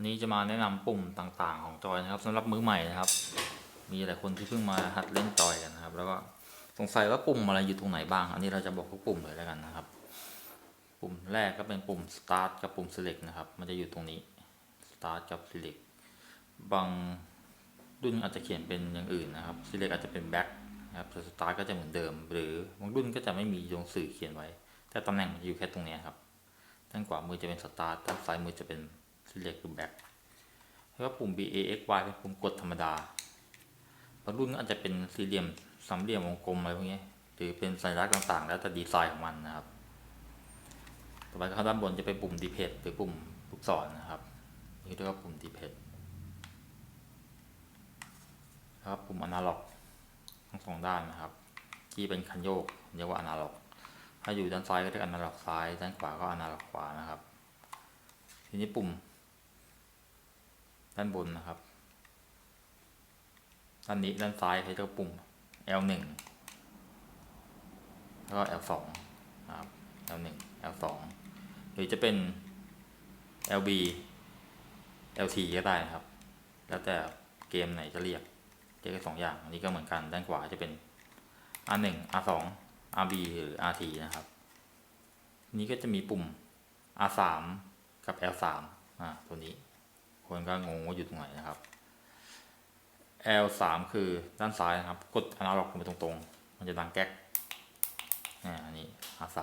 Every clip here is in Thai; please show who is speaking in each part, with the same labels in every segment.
Speaker 1: ันนี้จะมาแนะนำปุ่มต่างๆ ของจอยนะครับสำหรับมือใหม่นะครับ มีหลายคนที่เพิ่งมาหัดเล่นจอยกันนะครับ แล้วก็สงสัยว่าปุ่มอะไรอยู่ตรงไหนบ้าง อันนี้เราจะบอกทุกปุ่มเลยแล้วกันนะครับ ปุ่มแรกก็เป็นปุ่ม start กับปุ่ม select นะครับ มันจะอยู่ตรงนี้ start กับ select บางรุ่นอาจจะเขียนเป็นอย่างอื่นนะครับ select อาจจะเป็น back นะครับแต่ start ก็จะเหมือนเดิม หรือบางรุ่นก็จะไม่มีตัวงสื่อเขียนไว้ แต่ตำแหน่งมันอยู่แค่ตรงนี้ครับด้านขวามือจะเป็น start ด้านซ้ายมือจะเป็น select หรือ back แล้วก็ปุ่ม B A X Y เป็นปุ่มกดธรรมดาบางรุ่นก็อาจจะเป็นสี่เหลี่ยมสามเหลี่ยมวงกลมอะไรพวกนี้หรือเป็นสัญลักษณ์ต่างๆ แล้วแต่ดีไซน์ของมันนะครับ ต่อไปข้างด้านบนจะเป็นปุ่ม D pad หรือปุ่มลูกศรนะครับนี่เรียกว่าปุ่ม D pad แล้วก็ปุ่ม Analog ทั้งสองด้านนะครับ ที่เป็นคันโยกเรียกว่า Analog ถ้าอยู่ด้านซ้ายก็เรียก Analog ซ้าย ด้านขวาก็ Analog ขวานะครับ ทีนี้ปุ่ม ด้านบนนะครับ ด้านนี้ด้านซ้ายใช้ตัวปุ่ม L1 แล้วก็ L2 นะครับ L1 L2 หรือจะเป็น LB LT ก็ได้นะครับ แล้วแต่เกมไหนจะเรียกเรียกได้สองอย่าง อันนี้ก็เหมือนกัน ด้านขวาจะเป็น R1 R2 RB หรือ RT นะครับ นี้ก็จะมีปุ่ม R3 กับ L3 อ่า ตัวนี้ คนก็งงว่าอยู่ตรงไหนนะครับ L3 คือด้านซ้ายนะครับ กดอนาล็อกลงไปตรงๆ มันจะดังแก๊กอ่าอันนี้ R3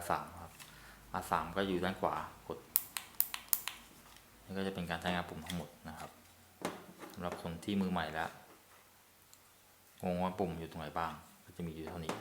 Speaker 1: L3 ครับ R3 ก็อยู่ด้านขวากดนี่ก็จะเป็นการใช้งานปุ่มทั้งหมดนะครับสำหรับคนที่มือใหม่แล้วงงว่าปุ่มอยู่ตรงไหนบ้าง ก็จะมีอยู่เท่านี้